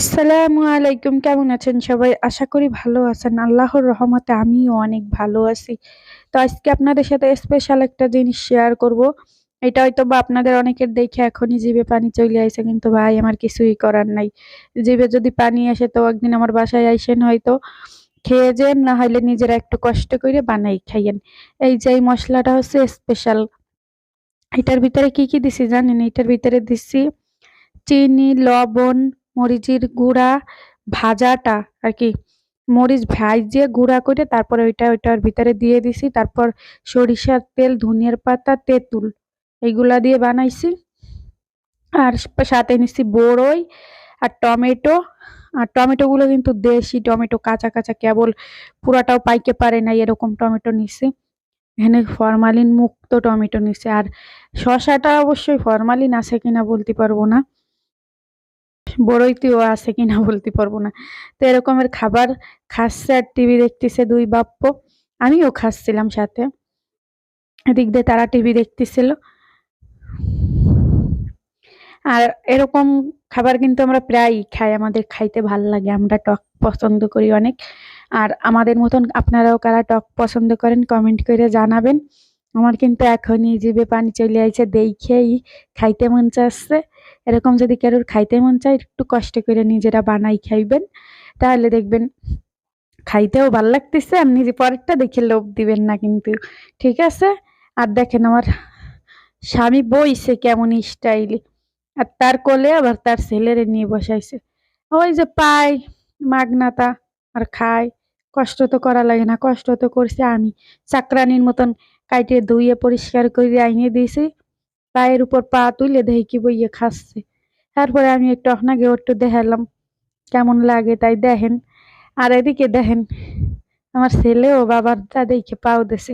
আসসালামু আলাইকুম, কেমন আছেন সবাই? আশা করি ভালো আছেন। আল্লাহর রহমতে আমিও অনেক ভালো আছি। তো আজকে আপনাদের সাথে স্পেশাল একটা জিনিস শেয়ার করব। এটা হয়তো বা আপনাদের অনেকের দেখে এখনই জিভে পানি চলে আইছে কিন্তু ভাই আমার কিছুই করার নাই। জিভে যদি পানি আসে তো একদিন আমার বাসায় আইসেন হয়তো। খেয়ে যেন, না হলে নিজেরা একটু কষ্ট করে বানাই খাইয়েন। এই যে এই মশলাটা হচ্ছে স্পেশাল এটার ভিতরে কি কি দিছি জানেন? এটার ভিতরে দিছি চিনি, লবণ মরিচের গুঁড়া ভাজাটা আর কি। মরিচ ভাইজে গুঁড়া করে তারপরে ওইটা, ওইটার ভিতরে দিয়ে দিছি। তারপর সরিষার তেল, ধনিয়ার পাতা, তেঁতুল এইগুলা দিয়ে বানাইছি। আর সাথে নিচ্ছি বড়ই আর টমেটো। আর টমেটোগুলো কিন্তু দেশি টমেটো, কাঁচা কাঁচা কেবল পুরাটাও পাইকে পারে না এরকম টমেটো নিচ্ছি এখানে ফরমালিন মুক্ত টমেটো নিচ্ছে আর শসাটা অবশ্যই ফরমালিন আছে কিনা বলতে পারব না। বড়ইতেও আছে কিনা বলতে পারব না। তো এরকমের খাবার খাচ্ছে আর টিভি দেখতেছে দুই বাপ্য আমিও খাচ্ছিলাম সাথে। এদিক দিয়ে তারা টিভি দেখতেছিল। আর এরকম খাবার কিন্তু আমরা প্রায়ই খাই, আমাদের খাইতে ভালো লাগে, আমরা টক পছন্দ করি অনেক। আর আমাদের মতন আপনারাও কারা টক পছন্দ করেন কমেন্ট করে জানাবেন। আমার কিন্তু এখনই জিভে পানি চলে আইছে দেখেই খাইতে মন চাচ্ছে। এরকম যদি কারোর খাইতে মন চায়, একটু কষ্ট করে নিজেরা বানাই খাইবেন। তাহলে দেখবেন খাইতেও ভালো লাগতেছে, আর নিজে পরেরটা দেখে লোভ দিবেন না কিন্তু। ঠিক আছে? আর দেখেন আমার স্বামী বইছে কেমন স্টাইলে। আর তার কোলে আবার তার ছেলেরে নিয়ে বসাইছে। ওই যে পায়, মাগনাতা, আর খায়। কষ্ট তো করা লাগে না, কষ্ট তো করছে আমি। চাকরানির মতন কাইটে ধুইয়ে পরিষ্কার করে আইনে দিয়েছি পায়ের উপর পা তুলে দেখি কি বইয়ে খাচ্ছে। তারপরে আমি একটু আপনাকে একটু দেখালাম, কেমন লাগে তাই দেখেন। আর এদিকে দেখেন, আমার ছেলে ও বাবার দা দেখে পাও দেছে।